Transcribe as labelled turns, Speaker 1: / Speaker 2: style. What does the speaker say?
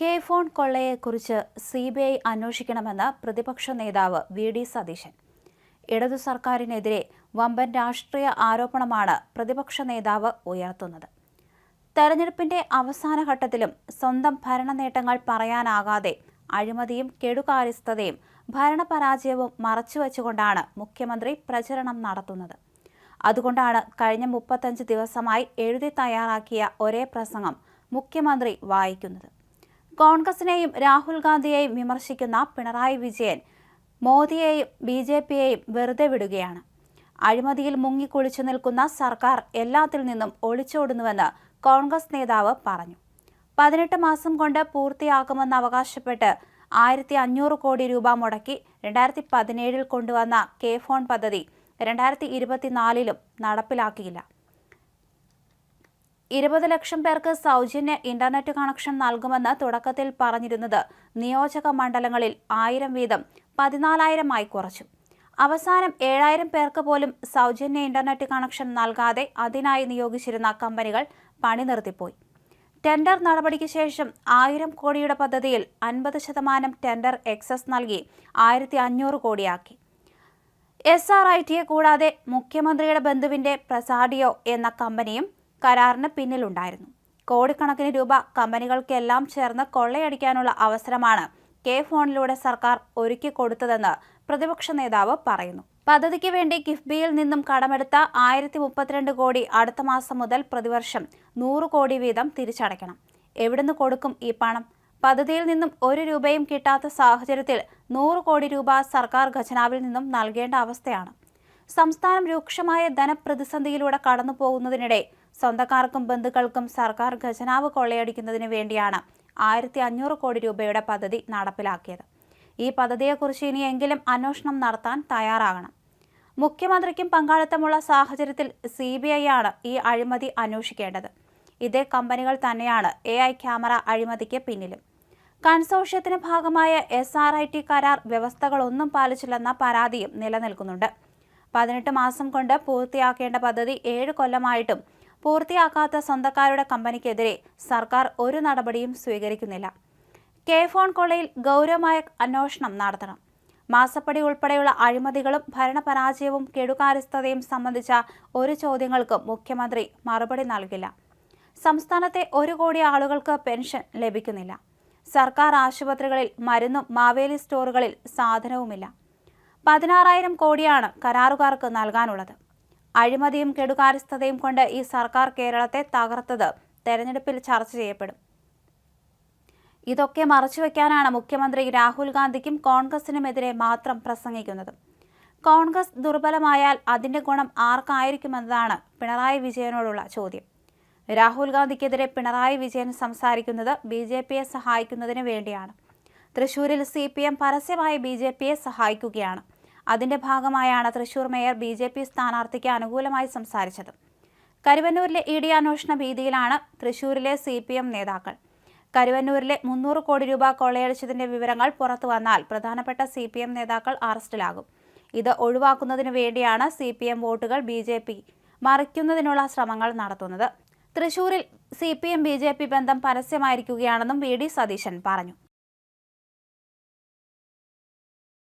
Speaker 1: K phone കൊള്ളയെക്കുറിച്ച് C B I അന്വേഷിക്കണമെന്ന് പ്രതിപക്ഷ നേതാവ് വി ഡി സതീശൻ. ഇടതു സർക്കാരിനെതിരെ വമ്പൻ രാഷ്ട്രീയ ആരോപണമാണ് പ്രതിപക്ഷ നേതാവ് ഉയർത്തുന്നത്. തെരഞ്ഞെടുപ്പിന്റെ അവസാന ഘട്ടത്തിലും സ്വന്തം ഭരണ നേട്ടങ്ങൾ പറയാനാകാതെ അഴിമതിയും കെടുകാര്യസ്ഥതയും ഭരണപരാജയവും മറച്ചുവെച്ചുകൊണ്ടാണ് മുഖ്യമന്ത്രി പ്രചരണം നടത്തുന്നത്. അതുകൊണ്ടാണ് കഴിഞ്ഞ മുപ്പത്തഞ്ച് ദിവസമായി എഴുതി തയ്യാറാക്കിയ ഒരേ പ്രസംഗം മുഖ്യമന്ത്രി വായിക്കുന്നത്. കോൺഗ്രസിനെയും രാഹുൽ ഗാന്ധിയെയും വിമർശിക്കുന്ന പിണറായി വിജയൻ മോദിയെയും ബി ജെ പിയെയും വെറുതെ വിടുകയാണ്. അഴിമതിയിൽ മുങ്ങിക്കുളിച്ചു നിൽക്കുന്ന സർക്കാർ എല്ലാത്തിൽ നിന്നും ഒളിച്ചോടുന്നുവെന്ന് കോൺഗ്രസ് നേതാവ് പറഞ്ഞു. പതിനെട്ട് മാസം കൊണ്ട് പൂർത്തിയാക്കുമെന്ന് അവകാശപ്പെട്ട് ആയിരത്തി അഞ്ഞൂറ് കോടി രൂപ മുടക്കി രണ്ടായിരത്തി പതിനേഴിൽ കൊണ്ടുവന്ന കെ ഫോൺ പദ്ധതി രണ്ടായിരത്തി ഇരുപത്തിനാലിലും നടപ്പിലാക്കിയില്ല. ഇരുപത് ലക്ഷം പേർക്ക് സൗജന്യ ഇന്റർനെറ്റ് കണക്ഷൻ നൽകുമെന്ന് തുടക്കത്തിൽ പറഞ്ഞിരുന്നത് നിയോജക മണ്ഡലങ്ങളിൽ ആയിരം വീതം പതിനാലായിരമായി കുറച്ചു. അവസാനം ഏഴായിരം പേർക്ക് പോലും സൗജന്യ ഇന്റർനെറ്റ് കണക്ഷൻ നൽകാതെ അതിനായി നിയോഗിച്ചിരുന്ന കമ്പനികൾ പണി നിർത്തിപ്പോയി. ടെൻഡർ നടപടിക്ക് ശേഷം ആയിരം കോടിയുടെ പദ്ധതിയിൽ അൻപത് ശതമാനം ടെൻഡർ എക്സസ് നൽകി ആയിരത്തി അഞ്ഞൂറ് കോടിയാക്കി. എസ് ആർ ഐ ടിയെ കൂടാതെ മുഖ്യമന്ത്രിയുടെ ബന്ധുവിന്റെ പ്രസാഡിയോ എന്ന കമ്പനിയും കരാറിന് പിന്നിലുണ്ടായിരുന്നു. കോടിക്കണക്കിന് രൂപ കമ്പനികൾക്കെല്ലാം ചേർന്ന് കൊള്ളയടിക്കാനുള്ള അവസരമാണ് കെ ഫോണിലൂടെ സർക്കാർ ഒരുക്കി കൊടുത്തതെന്ന് പ്രതിപക്ഷ നേതാവ് പറയുന്നു. പദ്ധതിക്ക് വേണ്ടി കിഫ്ബിയിൽ നിന്നും കടമെടുത്ത ആയിരത്തി മുപ്പത്തിരണ്ട് കോടി അടുത്ത മാസം മുതൽ പ്രതിവർഷം നൂറ് കോടി വീതം തിരിച്ചടയ്ക്കണം. എവിടുന്ന് കൊടുക്കും ഈ പണം? പദ്ധതിയിൽ നിന്നും ഒരു രൂപയും കിട്ടാത്ത സാഹചര്യത്തിൽ നൂറ് കോടി രൂപ സർക്കാർ ഖജനാവിൽ നിന്നും നൽകേണ്ട അവസ്ഥയാണ്. സംസ്ഥാനം രൂക്ഷമായ ധനപ്രതിസന്ധിയിലൂടെ കടന്നു പോകുന്നതിനിടെ സ്വന്തക്കാർക്കും ബന്ധുക്കൾക്കും സർക്കാർ ഖജനാവ് കൊള്ളയടിക്കുന്നതിന് വേണ്ടിയാണ് ആയിരത്തി അഞ്ഞൂറ് കോടി രൂപയുടെ പദ്ധതി നടപ്പിലാക്കിയത്. ഈ പദ്ധതിയെക്കുറിച്ച് ഇനിയെങ്കിലും അന്വേഷണം നടത്താൻ തയ്യാറാകണം. മുഖ്യമന്ത്രിക്കും പങ്കാളിത്തമുള്ള സാഹചര്യത്തിൽ സി ബി ഐ ആണ് ഈ അഴിമതി അന്വേഷിക്കേണ്ടത്. ഇതേ കമ്പനികൾ തന്നെയാണ് എ ഐ ക്യാമറ അഴിമതിക്ക് പിന്നിലും. കൺസോർഷ്യത്തിന് ഭാഗമായ എസ് ആർ ഐ ടി കരാർ വ്യവസ്ഥകളൊന്നും പാലിച്ചില്ലെന്ന പരാതിയും നിലനിൽക്കുന്നുണ്ട്. പതിനെട്ട് മാസം കൊണ്ട് പൂർത്തിയാക്കേണ്ട പദ്ധതി ഏഴ് കൊല്ലമായിട്ടും പൂർത്തിയാക്കാത്ത സ്വന്തക്കാരുടെ കമ്പനിക്കെതിരെ സർക്കാർ ഒരു നടപടിയും സ്വീകരിക്കുന്നില്ല. കെ ഫോൺ കൊള്ളയിൽ ഗൗരവമായ അന്വേഷണം നടത്തണം. മാസപ്പടി ഉൾപ്പെടെയുള്ള അഴിമതികളും ഭരണപരാജയവും കെടുകാര്യസ്ഥതയും സംബന്ധിച്ച ഒരു ചോദ്യങ്ങൾക്കും മുഖ്യമന്ത്രി മറുപടി നൽകില്ല. സംസ്ഥാനത്തെ ഒരു കോടി ആളുകൾക്ക് പെൻഷൻ ലഭിക്കുന്നില്ല. സർക്കാർ ആശുപത്രികളിൽ മരുന്നും മാവേലി സ്റ്റോറുകളിൽ സാധനവുമില്ല. പതിനാറായിരം കോടിയാണ് കരാറുകാർക്ക് നൽകാനുള്ളത്. അഴിമതിയും കെടുകാര്യസ്ഥതയും കൊണ്ട് ഈ സർക്കാർ കേരളത്തെ തകർത്തത് തെരഞ്ഞെടുപ്പിൽ ചർച്ച ചെയ്യപ്പെടും. ഇതൊക്കെ മറച്ചുവെക്കാനാണ് മുഖ്യമന്ത്രി രാഹുൽ ഗാന്ധിക്കും കോൺഗ്രസിനുമെതിരെ മാത്രം പ്രസംഗിക്കുന്നത്. കോൺഗ്രസ് ദുർബലമായാൽ അതിന്റെ ഗുണം ആർക്കായിരിക്കുമെന്നതാണ് പിണറായി വിജയനോടുള്ള ചോദ്യം. രാഹുൽ ഗാന്ധിക്കെതിരെ പിണറായി വിജയൻ സംസാരിക്കുന്നത് ബി സഹായിക്കുന്നതിന് വേണ്ടിയാണ്. തൃശൂരിൽ സി പി എം പരസ്യമായി ബി ജെ പിയെ സഹായിക്കുകയാണ്. അതിന്റെ ഭാഗമായാണ് Thrissur mayor B J P സ്ഥാനാർത്ഥിക്ക് അനുകൂലമായി സംസാരിച്ചത്. കരുവന്നൂരിലെ ഇ ഡി അന്വേഷണ ഭീതിയിലാണ് തൃശൂരിലെ സി പി എം നേതാക്കൾ. കരുവന്നൂരിലെ മുന്നൂറ് കോടി രൂപ കൊള്ളയടിച്ചതിന്റെ വിവരങ്ങൾ പുറത്തു വന്നാൽ പ്രധാനപ്പെട്ട സി പി എം നേതാക്കൾ അറസ്റ്റിലാകും. ഇത് ഒഴിവാക്കുന്നതിനു വേണ്ടിയാണ് സി പി എം വോട്ടുകൾ ബി ജെ പി മറിക്കുന്നതിനുള്ള ശ്രമങ്ങൾ നടത്തുന്നത്. തൃശൂരിൽ C P M B J P ബന്ധം പരസ്യമായിരിക്കുകയാണെന്നും വി ഡി സതീശൻ പറഞ്ഞു.